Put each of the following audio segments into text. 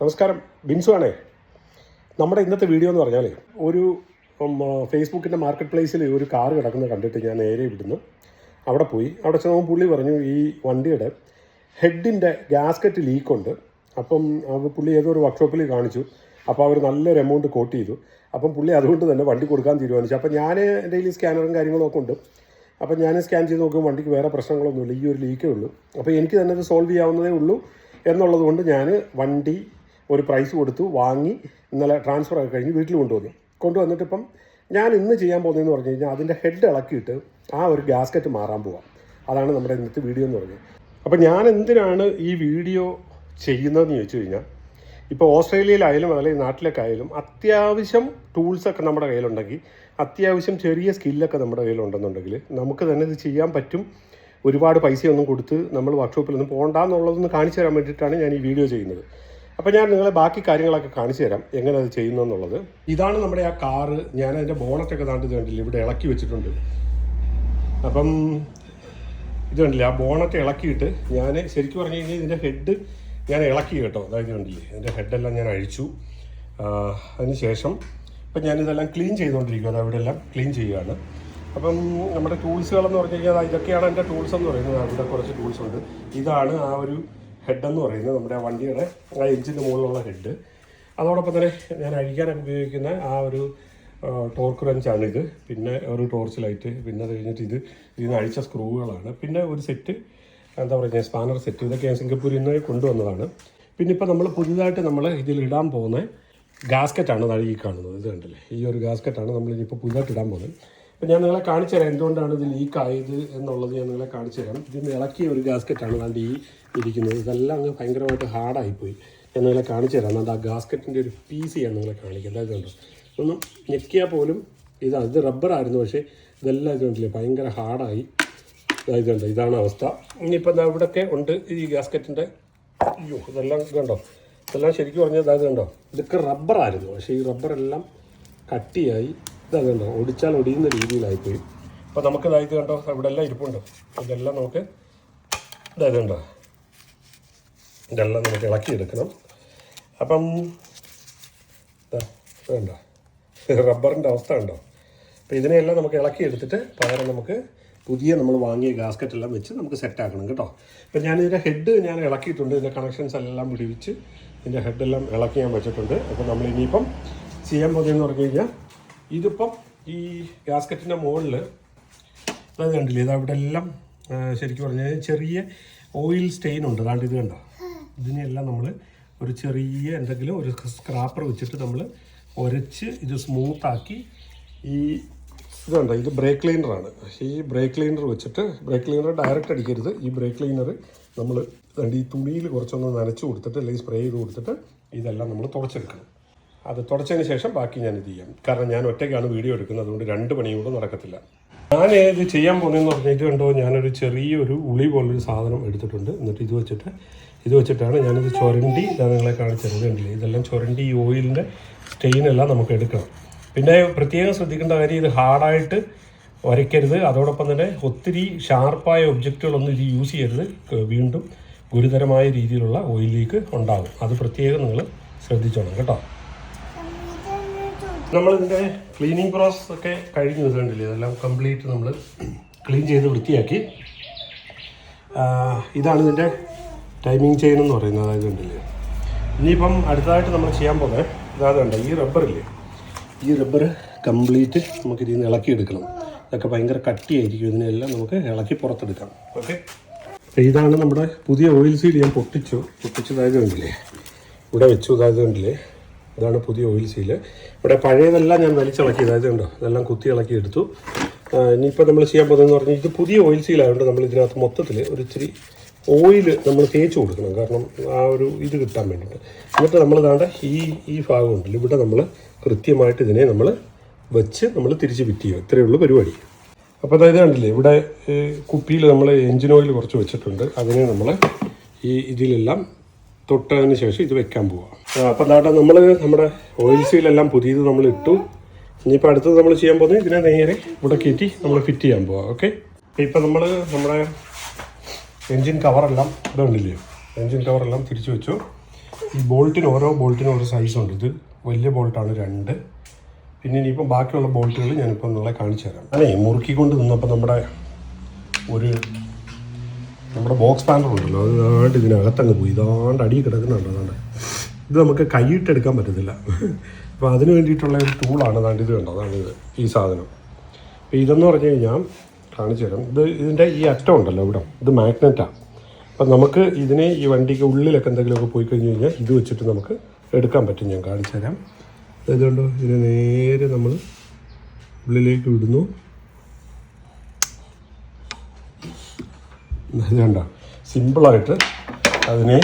നമസ്കാരം. ബിൻസു ആണേ. നമ്മുടെ ഇന്നത്തെ വീഡിയോ എന്ന് പറഞ്ഞാൽ ഒരു ഫേസ്ബുക്കിന്റെ മാർക്കറ്റ് പ്ലേസിൽ ഒരു കാർ കിടക്കുന്നത് കണ്ടിട്ട് ഞാൻ നേരെ ഇവിടുന്ന് അവിടെ പോയി. അവിടെ ചെന്നപ്പോൾ പുള്ളി പറഞ്ഞു ഈ വണ്ടിയുടെ ഹെഡിന്റെ ഗാസ്കറ്റ് ലീക്കുണ്ട്. അപ്പം പുള്ളി ഏതോ ഒരു വർക്ക്ഷോപ്പിൽ കാണിച്ചു. അപ്പോൾ അവർ നല്ലൊരു എമൗണ്ട് കോട്ട് ചെയ്തു. അപ്പം പുള്ളി അതുകൊണ്ട് തന്നെ വണ്ടി കൊടുക്കാൻ തീരുമാനിച്ചു. അപ്പം ഞാൻ എന്റെ സ്കാനറും കാര്യങ്ങളും ഒക്കെ ഉണ്ട്. അപ്പം ഞാൻ സ്കാൻ ചെയ്ത് നോക്കുമ്പോൾ വണ്ടിക്ക് വേറെ പ്രശ്നങ്ങളൊന്നുമില്ല. ഈ ഒരു ലീക്കേ ഉള്ളൂ. അപ്പോൾ എനിക്ക് തന്നെ ഇത് സോൾവ് ചെയ്യാവുന്നതേ ഉള്ളൂ. എന്നുള്ളത് കൊണ്ട് ഞാൻ വണ്ടി ഒരു പ്രൈസ് കൊടുത്തു വാങ്ങി ഇന്നലെ ട്രാൻസ്ഫർ ഒക്കെ കഴിഞ്ഞ് വീട്ടിൽ കൊണ്ടുവന്നു. കൊണ്ടുവന്നിട്ട് ഇപ്പം ഞാൻ ഇന്ന് ചെയ്യാൻ പോകുന്നതെന്ന് പറഞ്ഞു കഴിഞ്ഞാൽ അതിന്റെ ഹെഡ് ഇളക്കിയിട്ട് ആ ഒരു ഗ്യാസ്കറ്റ് മാറാൻ പോവാം. അതാണ് നമ്മുടെ ഇന്നത്തെ വീഡിയോ എന്ന് പറഞ്ഞത്. അപ്പോൾ ഞാൻ എന്തിനാണ് ഈ വീഡിയോ ചെയ്യുന്നതെന്ന് ചോദിച്ചു കഴിഞ്ഞാൽ ഇപ്പോൾ ഓസ്ട്രേലിയയിലായാലും അല്ലെങ്കിൽ നാട്ടിലൊക്കെ ആയാലും അത്യാവശ്യം ടൂൾസൊക്കെ നമ്മുടെ കയ്യിലുണ്ടെങ്കിൽ അത്യാവശ്യം ചെറിയ സ്കില്ലൊക്കെ നമ്മുടെ കയ്യിലുണ്ടെന്നുണ്ടെങ്കിൽ നമുക്ക് തന്നെ ഇത് ചെയ്യാൻ പറ്റും. ഒരുപാട് പൈസയൊന്നും കൊടുത്ത് നമ്മൾ വർക്ക്ഷോപ്പിലൊന്നും പോകണ്ടെന്നുള്ളതൊന്ന് കാണിച്ചു തരാൻ വേണ്ടിയിട്ടാണ് ഞാൻ ഈ വീഡിയോ ചെയ്യുന്നത്. അപ്പോൾ ഞാൻ നിങ്ങളെ ബാക്കി കാര്യങ്ങളൊക്കെ കാണിച്ചു തരാം. എങ്ങനെ അത് ചെയ്യുന്നു എന്നുള്ളത്. ഇതാണ് നമ്മുടെ ആ കാറ്. ഞാൻ അതിന്റെ ബോണറ്റൊക്കെ താണ്ട് ഇത് കണ്ടില്ല? ഇവിടെ ഇളക്കി വെച്ചിട്ടുണ്ട്. അപ്പം ഇത് കണ്ടില്ല? ആ ബോണറ്റ് ഇളക്കിയിട്ട് ഞാൻ ശരിക്കും പറഞ്ഞു കഴിഞ്ഞാൽ ഇതിന്റെ ഹെഡ് ഞാൻ ഇളക്കി കേട്ടോ. അതായത് കണ്ടില്ലേ? ഇതിന്റെ ഹെഡെല്ലാം ഞാൻ അഴിച്ചു. അതിനുശേഷം ഇപ്പം ഞാനിതെല്ലാം ക്ലീൻ ചെയ്തുകൊണ്ടിരിക്കും അത് അവിടെ എല്ലാം ക്ലീൻ ചെയ്യുകയാണ്. അപ്പം നമ്മുടെ ടൂൾസുകളെന്ന് പറഞ്ഞു കഴിഞ്ഞാൽ ഇതൊക്കെയാണ് എന്റെ ടൂൾസ് എന്ന് പറയുന്നത്. അവിടെ കുറച്ച് ടൂൾസ് ഉണ്ട്. ഇതാണ് ആ ഒരു ഹെഡ് എന്ന് പറയുന്നത് നമ്മുടെ വണ്ടിയുടെ ആ എഞ്ചിന്റെ മുകളിലുള്ള ഹെഡ് അതോടൊപ്പം തന്നെ ഞാൻ അഴിക്കാനൊക്കെ ഉപയോഗിക്കുന്ന ആ ഒരു ടോർക്ക് റഞ്ചാണിത് പിന്നെ ഒരു ടോർച്ച് ലൈറ്റ് പിന്നെ അത് കഴിഞ്ഞിട്ട് ഇത് ഇതിന് അഴിച്ച സ്ക്രൂകളാണ് പിന്നെ ഒരു സെറ്റ് എന്താ പറയുക സ്പാനർ സെറ്റ് ഇതൊക്കെ ഞാൻ സിംഗപ്പൂരിൽ നിന്ന് കൊണ്ടുവന്നതാണ്. പിന്നെ ഇപ്പോൾ നമ്മൾ പുതിയതായിട്ട് നമ്മൾ ഇതിൽ ഇടാൻ പോകുന്ന ഗാസ്ക്കറ്റാണ് നഴുകി കാണുന്നത്. ഇത് കണ്ടില്ലേ? ഈ ഒരു ഗാസ്ക്കറ്റാണ് നമ്മൾ ഇനിയിപ്പോൾ പുതുതായിട്ട് ഇടാൻ പോകുന്നത്. അപ്പോൾ ഞാൻ നിങ്ങളെ കാണിച്ചു തരാം എന്തുകൊണ്ടാണ് ഇത് ലീക്ക് ആയത് എന്നുള്ളത് ഞാൻ നിങ്ങളെ കാണിച്ചു തരാം. ഇതിന് ഇളക്കിയ ഒരു ഗാസ്ക്കറ്റാണ് അതാണ്ട് ഈ ഇരിക്കുന്നത്. ഇതെല്ലാം അങ്ങ് ഭയങ്കരമായിട്ട് ഹാർഡായിപ്പോയി ഞാൻ നിങ്ങളെ കാണിച്ചു തരാം. അതുകൊണ്ട് ആ ഗാസ്ക്കറ്റിന്റെ ഒരു പീസ് ഞാൻ നിങ്ങളെ കാണിക്കുന്നത് അതുകൊണ്ട് ഒന്ന് ഞെക്കിയാൽ പോലും ഇതാണ് ഇത് റബ്ബറായിരുന്നു പക്ഷേ ഇതെല്ലാം ഇത് കണ്ടില്ലേ? ഭയങ്കര ഹാർഡായി ഇതുണ്ട് ഇതാണ് അവസ്ഥ. ഇനിയിപ്പോൾ ഇവിടെയൊക്കെ ഉണ്ട് ഈ ഗാസ്ക്കറ്റിന്റെ അയ്യോ ഇതെല്ലാം കണ്ടോ? ഇതെല്ലാം ശരിക്കും പറഞ്ഞാൽ ഇതായത് കണ്ടോ? ഇതൊക്കെ റബ്ബറായിരുന്നു പക്ഷേ ഈ റബ്ബറെല്ലാം കട്ടിയായി. ഇതാ കണ്ടോ ഒടിച്ചാൽ ഒടിയുന്ന രീതിയിലായിപ്പോയി. അപ്പോൾ നമുക്ക് ഇതായത് കണ്ടോ ഇവിടെ എല്ലാം ഇരിപ്പുണ്ട്. ഇതെല്ലാം നമുക്ക് ഇതായത് കണ്ടോ? ഇതെല്ലാം നമുക്ക് ഇളക്കിയെടുക്കണം. അപ്പം കണ്ടോ? റബ്ബറിന്റെ അവസ്ഥ ഉണ്ടോ അപ്പോൾ ഇതിനെയെല്ലാം നമുക്ക് ഇളക്കി എടുത്തിട്ട് പകരം നമുക്ക് പുതിയ നമ്മൾ വാങ്ങിയ ഗാസ്ക്കറ്റ് എല്ലാം വെച്ച് നമുക്ക് സെറ്റ് ആക്കണം കേട്ടോ. അപ്പോൾ ഞാൻ ഇതിന്റെ ഹെഡ് ഞാൻ ഇളക്കിയിട്ടുണ്ട്. ഇതിന്റെ കണക്ഷൻസ് എല്ലാം പിടിവിച്ച് ഇതിന്റെ ഹെഡെല്ലാം ഇളക്കി ഞാൻ വെച്ചിട്ടുണ്ട്. അപ്പോൾ നമ്മൾ ഇനിയിപ്പം ചെയ്യാൻ പോകുന്നതെന്ന് പറഞ്ഞു കഴിഞ്ഞാൽ ഇതിപ്പം ഈ ഗാസ്കറ്റിന്റെ മുകളിൽ അത് കണ്ടില്ലേ? ഇത് അവിടെ എല്ലാം ശരിക്കും പറഞ്ഞാൽ ചെറിയ ഓയിൽ സ്റ്റെയിൻ ഉണ്ട്. അതാണ്ട് ഇത് കണ്ടോ? ഇതിനെല്ലാം നമ്മൾ ഒരു ചെറിയ എന്തെങ്കിലും ഒരു സ്ക്രാപ്പർ വെച്ചിട്ട് നമ്മൾ ഉരച്ച് ഇത് സ്മൂത്താക്കി ഈ ഇതുണ്ട് ഇത് ബ്രേക്ക് ക്ലീനറാണ് ഈ ബ്രേക്ക് ക്ലീനർ വെച്ചിട്ട് ബ്രേക്ക് ക്ലീനർ ഡയറക്റ്റ് അടിക്കരുത്. ഈ ബ്രേക്ക് ക്ലീനർ നമ്മൾ ഈ തുണിയിൽ കുറച്ചൊന്ന് നനച്ച് കൊടുത്തിട്ട് അല്ലെങ്കിൽ സ്പ്രേ ചെയ്ത് കൊടുത്തിട്ട് ഇതെല്ലാം നമ്മൾ തുടച്ചെടുക്കണം. അത് തുടച്ചതിന് ശേഷം ബാക്കി ഞാൻ ഇത് ചെയ്യാം. കാരണം ഞാൻ ഒറ്റയ്ക്കാണ് വീഡിയോ എടുക്കുന്നത്. അതുകൊണ്ട് രണ്ട് പണിയും കൂടെ നടക്കത്തില്ല. ഞാൻ ഇത് ചെയ്യാൻ പോകുന്നതെന്ന് പറഞ്ഞാൽ ഇത് കണ്ടോ ഞാനൊരു ചെറിയൊരു ഉളി പോലൊരു സാധനം എടുത്തിട്ടുണ്ട്. എന്നിട്ട് ഇത് വെച്ചിട്ട് ഇത് വെച്ചിട്ടാണ് ഞാനിത് ചുരണ്ടി ഞാൻ നിങ്ങളെ കാണിച്ചത് കണ്ടില്ലേ ഇതെല്ലാം ചുരണ്ടി ഈ ഓയിലിന്റെ സ്റ്റെയിനെല്ലാം നമുക്ക് എടുക്കണം. പിന്നെ പ്രത്യേകം ശ്രദ്ധിക്കേണ്ട കാര്യം ഇത് ഹാർഡായിട്ട് വരയ്ക്കരുത്. അതോടൊപ്പം തന്നെ ഒത്തിരി ഷാർപ്പായ ഒബ്ജക്റ്റുകളൊന്നും ഇത് യൂസ് ചെയ്യരുത്. വീണ്ടും ഗുരുതരമായ രീതിയിലുള്ള ഓയിൽ ലീക്ക് ഉണ്ടാകും അത് പ്രത്യേകം നിങ്ങൾ ശ്രദ്ധിച്ചോണം കേട്ടോ. നമ്മളിതിന്റെ ക്ലീനിങ് പ്രോസസ് ഒക്കെ കഴിഞ്ഞു കണ്ടില്ലേ? ഇതെല്ലാം കംപ്ലീറ്റ് നമ്മൾ ക്ലീൻ ചെയ്ത് വൃത്തിയാക്കി. ഇതാണ് ഇതിന്റെ ടൈമിംഗ് ചെയിൻ എന്ന് പറയുന്നത്. അതായത് കണ്ടില്ലേ? ഇനിയിപ്പം അടുത്തതായിട്ട് നമ്മൾ ചെയ്യാൻ പോകുന്നത് ഇതാ കണ്ടോ ഈ റബ്ബറില്ലേ ഈ റബ്ബർ കംപ്ലീറ്റ് നമുക്ക് ഇതിൽ നിന്ന് ഇളക്കിയെടുക്കണം. ഇതൊക്കെ ഭയങ്കര കട്ടിയായിരിക്കും. ഇതിനെല്ലാം നമുക്ക് ഇളക്കി പുറത്തെടുക്കാം. ഓക്കെ ഇതാണ് നമ്മുടെ പുതിയ ഓയിൽ സീൽ ഞാൻ പൊട്ടിച്ചു. പൊട്ടിച്ചതായത് കണ്ടില്ലേ? ഇവിടെ വെച്ചു. അതായത് കണ്ടില്ലേ? ഇതാണ് പുതിയ ഓയിൽ സീൽ ഇവിടെ പഴയതെല്ലാം ഞാൻ വലിച്ചിളക്കി അതായത് കണ്ടോ ഇതെല്ലാം കുത്തി ഇളക്കി എടുത്തു. ഇനിയിപ്പോൾ നമ്മൾ ചെയ്യാൻ പോകുന്നതെന്ന് പറഞ്ഞാൽ ഇത് പുതിയ ഓയിൽ സീലായതുകൊണ്ട് നമ്മൾ ഇതിനകത്ത് മൊത്തത്തിൽ ഒരു ഇച്ചിരി ഓയിൽ നമ്മൾ തേച്ച് കൊടുക്കണം. കാരണം ആ ഒരു ഇത് കിട്ടാൻ വേണ്ടിയിട്ട്. എന്നിട്ട് നമ്മൾ ദാണ്ട ഈ ഈ ഭാഗം ഉണ്ടല്ലോ ഇവിടെ നമ്മൾ കൃത്യമായിട്ട് ഇതിനെ നമ്മൾ വെച്ച് നമ്മൾ തിരിച്ച് ഫിറ്റ് ചെയ്യുക. ഇത്രയേ ഉള്ളൂ പരിപാടി. അപ്പോൾ അതായത് കണ്ടില്ലേ ഇവിടെ കുപ്പിയിൽ നമ്മൾ എൻജിൻ ഓയിൽ കുറച്ച് വെച്ചിട്ടുണ്ട്. അതിനെ നമ്മൾ ഈ ഇതിലെല്ലാം തൊട്ടതിന് ശേഷം ഇത് വെക്കാൻ പോവാം. അപ്പോൾ അതാണ്ട് നമ്മൾ നമ്മുടെ ഓയിൽ സീലെല്ലാം പുതിയത് നമ്മൾ ഇട്ടു ഇനിയിപ്പോൾ അടുത്തത് നമ്മൾ ചെയ്യാൻ പോകുന്നത് ഇതിനെ നേരെ ഇവിടെ കയറ്റി നമ്മൾ ഫിറ്റ് ചെയ്യാൻ പോവാം ഓക്കെ? ഇപ്പം നമ്മൾ നമ്മുടെ എൻജിൻ കവറെല്ലാം ഇതുണ്ടല്ലേ എൻജിൻ കവറെല്ലാം തിരിച്ചു വെച്ചു. ഈ ബോൾട്ടിന് ഓരോ ബോൾട്ടിനും ഓരോ സൈസുണ്ട് ഇത്. വലിയ ബോൾട്ടാണ് രണ്ട്. പിന്നെ ഇനിയിപ്പം ബാക്കിയുള്ള ബോൾട്ടുകൾ ഞാനിപ്പോൾ നിങ്ങളെ കാണിച്ചു തരാം. അല്ലേ മുറുക്കിക്കൊണ്ട് നിന്നപ്പോൾ നമ്മുടെ ഒരു നമ്മുടെ ബോക്സ് പാനർ ഉണ്ടല്ലോ അത് ഇതിനകത്തങ്ങ് പോയി. ഇതാണ്ട് അടി കിടക്കുന്നുണ്ട് അതാണ്ട്. ഇത് നമുക്ക് കൈയിട്ടെടുക്കാൻ പറ്റത്തില്ല. അപ്പോൾ അതിന് വേണ്ടിയിട്ടുള്ള ഒരു ടൂളാണ് അതാണ്ട് ഇത് കണ്ടോ? അതാണ് ഇത് ഈ സാധനം. അപ്പോൾ ഇതെന്ന് പറഞ്ഞു കഴിഞ്ഞാൽ കാണിച്ചു തരാം. ഇത് ഇതിന്റെ ഈ അറ്റം ഉണ്ടല്ലോ ഇവിടെ ഇത് മാഗ്നറ്റാണ് അപ്പം നമുക്ക് ഇതിനെ ഈ വണ്ടിക്ക് ഉള്ളിലൊക്കെ എന്തെങ്കിലുമൊക്കെ പോയി കഴിഞ്ഞ് കഴിഞ്ഞാൽ ഇത് വെച്ചിട്ട് നമുക്ക് എടുക്കാൻ പറ്റും ഞാൻ കാണിച്ചു തരാം. ഇതുകൊണ്ട് ഇതിനെ നേരെ നമ്മൾ ഉള്ളിലേക്ക് വിടുന്നു. ഇതുണ്ട സിമ്പിളായിട്ട് അതിനെ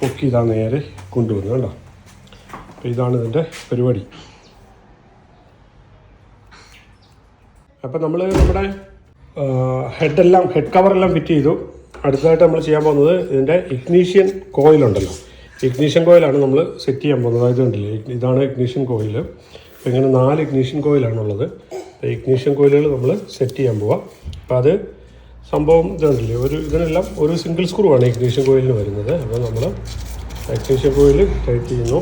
പൊക്കി ഇതാ നേരെ കൊണ്ടുവന്നു കണ്ടോ? അപ്പോൾ ഇതാണ് ഇതിന്റെ പരിപാടി. അപ്പം നമ്മൾ നമ്മുടെ ഹെഡെല്ലാം ഹെഡ് കവറെല്ലാം ഫിറ്റ് ചെയ്തു. അടുത്തതായിട്ട് നമ്മൾ ചെയ്യാൻ പോകുന്നത് ഇതിന്റെ ഇഗ്നീഷ്യൻ കോയിലുണ്ടല്ലോ ഇഗ്നീഷ്യൻ കോയിലാണ് നമ്മൾ സെറ്റ് ചെയ്യാൻ പോകുന്നത്. അതായത് ഇതാണ് ഇഗ്നീഷ്യൻ കോയിൽ അപ്പോൾ ഇങ്ങനെ നാല് ഇഗ്നീഷ്യൻ കോയിലാണുള്ളത്. അപ്പോൾ ഇഗ്നീഷ്യൻ കോയിലുകൾ നമ്മൾ സെറ്റ് ചെയ്യാൻ പോവാം. അപ്പോൾ അത് സംഭവം ഇതാണല്ലേ? ഒരു ഇതിനെല്ലാം ഒരു സിംഗിൾ സ്ക്രൂ ആണ് ഇഗ്നീഷ്യൻ കോയിലിന് വരുന്നത്. അപ്പോൾ നമ്മൾ ഇഗ്നീഷ്യൻ കോയിൽ ടൈറ്റ് ചെയ്യുന്നു.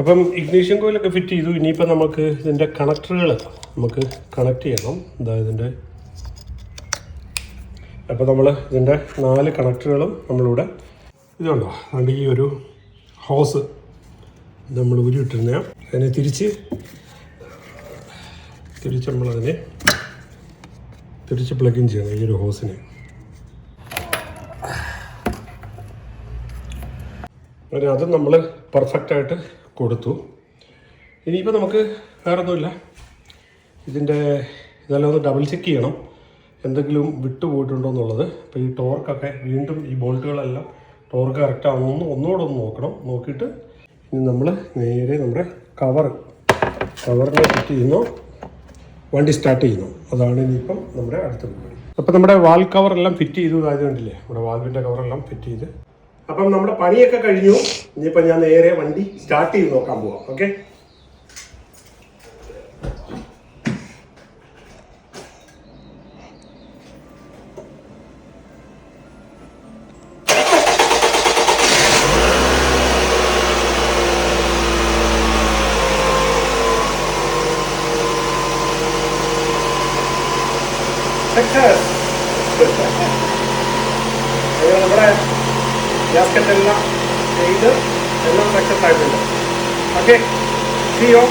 അപ്പം ഇഗ്നീഷ്യൻ കോയിലൊക്കെ ഫിറ്റ് ചെയ്തു. ഇനിയിപ്പോൾ നമുക്ക് ഇതിന്റെ കണക്ടറുകൾ നമുക്ക് കണക്ട് ചെയ്യണം. എന്താ ഇതിന്റെ അപ്പോൾ നമ്മൾ ഇതിന്റെ നാല് കണക്ടറുകളും നമ്മളിവിടെ ഇതുണ്ടോ അതുകൊണ്ട് ഈ ഒരു ഹോസ് നമ്മൾ ഉരുവിട്ടിരുന്ന അതിനെ തിരിച്ച് തിരിച്ച് നമ്മളതിനെ തിരിച്ച് പ്ലഗിൻ ചെയ്യണം ഈ ഒരു ഹോസിനെ അങ്ങനെ അത് നമ്മൾ പെർഫെക്റ്റായിട്ട് കൊടുത്തു. ഇനിയിപ്പോൾ നമുക്ക് വേറൊന്നുമില്ല. ഇതിന്റെ ഇതെല്ലാം ഒന്ന് ഡബിൾ ചെക്ക് ചെയ്യണം. എന്തെങ്കിലും വിട്ടുപോയിട്ടുണ്ടോ എന്നുള്ളത്. അപ്പോൾ ഈ ടോർക്കൊക്കെ വീണ്ടും ഈ ബോൾട്ടുകളെല്ലാം ടോർക്ക് കറക്റ്റ് എന്ന് ഒന്നുകൂടെ ഒന്ന് നോക്കണം. നോക്കിയിട്ട് ഇനി നമ്മൾ നേരെ നമ്മുടെ കവർ കവറിനെ ഫിറ്റ് ചെയ്യുന്നു. വണ്ടി സ്റ്റാർട്ട് ചെയ്യുന്നു. അതാണ് ഇനിയിപ്പം നമ്മുടെ അടുത്ത പരിപാടി. അപ്പം നമ്മുടെ വാൾ കവർ എല്ലാം ഫിറ്റ് ചെയ്തു ആയതുകൊണ്ടില്ലേ കണ്ടില്ലേ? നമ്മുടെ വാൽവിന്റെ കവറെല്ലാം ഫിറ്റ് ചെയ്ത്. അപ്പം നമ്മുടെ പണിയൊക്കെ കഴിഞ്ഞു. ഇനിയിപ്പോൾ ഞാൻ നേരെ വണ്ടി സ്റ്റാർട്ട് ചെയ്ത് നോക്കാൻ പോവാം. ഓക്കെ സക്സസ് അയ്യോ നമ്മുടെ ഗ്യാസ്കറ്റ് എല്ലാം ചെയ്ത് എല്ലാം സക്സസ് ആയിട്ടുണ്ട്. ഓക്കെ സിയോ